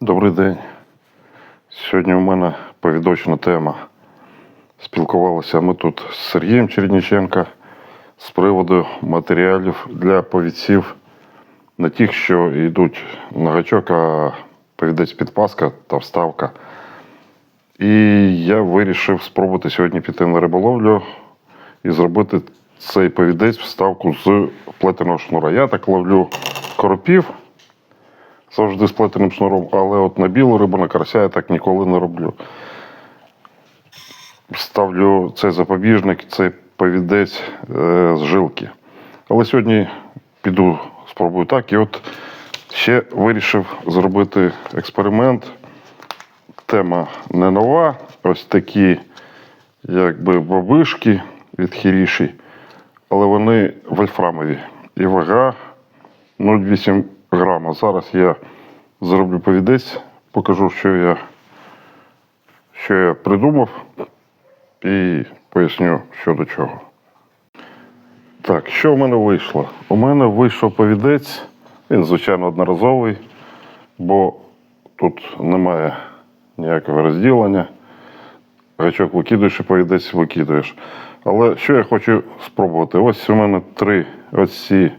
Добрий день. Сьогодні у мене повідочна тема. Спілкувалися ми тут з Сергієм Черніченка з приводу матеріалів для повідців, не тих, що йдуть на гачок, а повідець підпаска та вставка. І я вирішив спробувати сьогодні піти на риболовлю і зробити цей повідець вставку з плетеного шнура. Я так ловлю коропів завжди з плетеним шнуром, але от на білу рибу, на карася я так ніколи не роблю. Ставлю цей запобіжник, цей повідець е, з жилки. Але сьогодні піду, спробую так. І от ще вирішив зробити експеримент. Тема не нова. Ось такі, якби бабишки від хіріші, але вони вольфрамові. І вага 0,8 грама. Зараз я зроблю повідець, покажу, що я, що я придумав, і поясню, що до чого. Так, що в мене вийшло? У мене вийшов повідець, він, звичайно, одноразовий, бо тут немає ніякого розділення. Гачок викидуєш і повідець викидуєш. Але що я хочу спробувати? Ось у мене три ось ці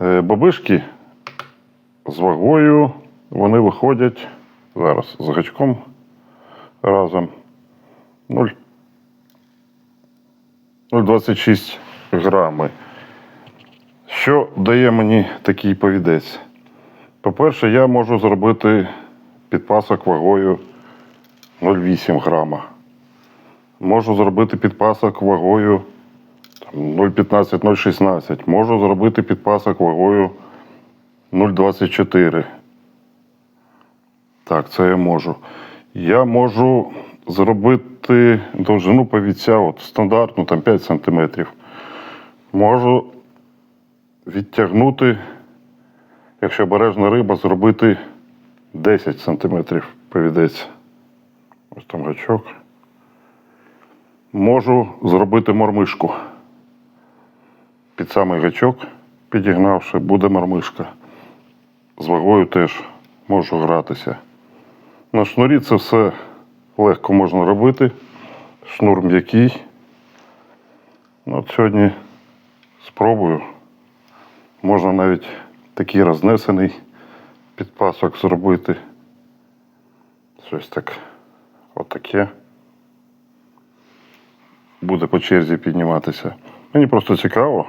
е, бабишки з вагою. Вони виходять зараз з гачком разом 0,26 грами. Що дає мені такий повідець? По-перше, я можу зробити підпасок вагою 0,8 грама. Можу зробити підпасок вагою 0,15-0,16. Можу зробити підпасок вагою 0,24. Так, це я можу. Я можу зробити довжину повіця от, стандартну там 5 см. Можу відтягнути, якщо бережна риба, зробити 10 см повідець. Ось там гачок. Можу зробити мормишку. Під самий гачок, підігнавши, буде мормишка. З вагою теж можу гратися. На шнурі це все легко можна робити. Шнур м'який. Ну, От сьогодні спробую. Можна навіть такий рознесений підпасок зробити. Щось так отаке. Буде по черзі підніматися. Мені просто цікаво.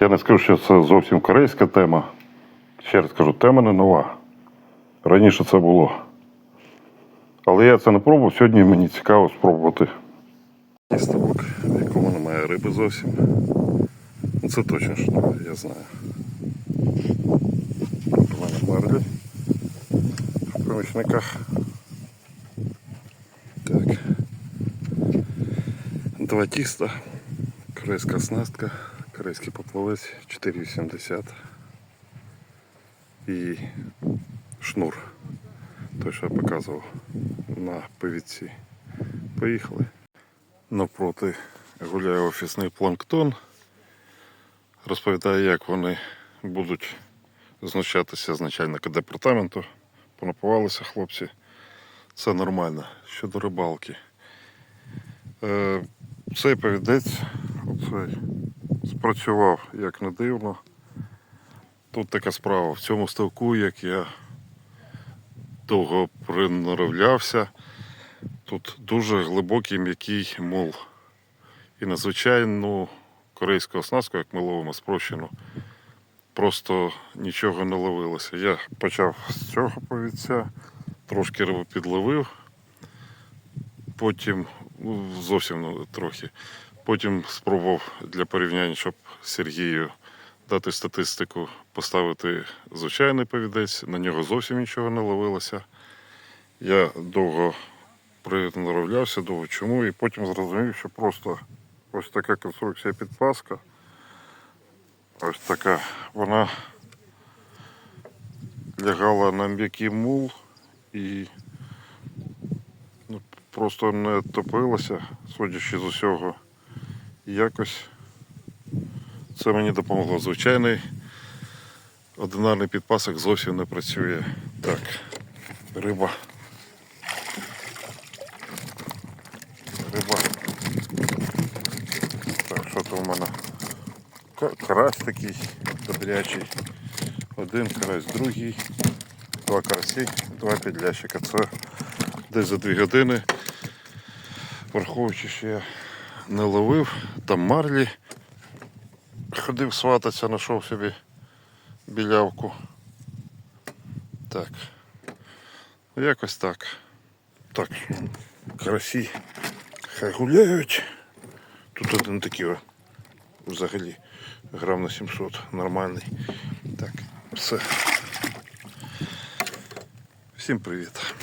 Я не скажу, що це зовсім корейська тема. Ще раз кажу, тема не нова. Раніше це було. Але я це не пробував, сьогодні мені цікаво спробувати. Є ставок, в якому немає риби зовсім. Ну, Це точно шнур, я знаю. У мене марлі в помічниках. Так. Два тіста, корейська оснастка, корейський поплавець 4,80 і шнур. Той, що я показував на повідці. Поїхали. Навпроти гуляє офісний планктон. Розповідає, як вони будуть знущатися з начальника департаменту. Понапивалися хлопці. Це нормально. Щодо рибалки. Е, цей повідець оцей, спрацював як не дивно. Тут така справа. В цьому ставку, як я довго приноровлявся, тут дуже глибокий м'який мул. І надзвичайну корейську оснастку, як ми ловимо спрощену, просто нічого не ловилося. Я почав з цього повідця, трошки рибу підловив, потім ну, зовсім ну, трохи. Потім спробував для порівняння, щоб Сергію дати статистику, поставити звичайний повідець, на нього зовсім нічого не ловилося. Я довго приноровлявся, довго чому, і потім зрозумів, що просто ось така конструкція підпаска. Ось така, вона лягала на м'який мул і ну, просто не топилася, судячи з усього. Якось це мені допомогло. Звичайний одинарний підпасок зовсім не працює так. риба. Риба. Так, що то у мене? Карась такий добрячий. Один карась, другий. Два карасі, два підлящика. Це десь за дві години. Враховуючи, що я не ловив, там марлі. Ходив свататися, знайшов собі білявку. Так. Якось так. Так, карасі хай гуляють. Тут один такий взагалі грам на 700, нормальний. Так, все. Всім привіт.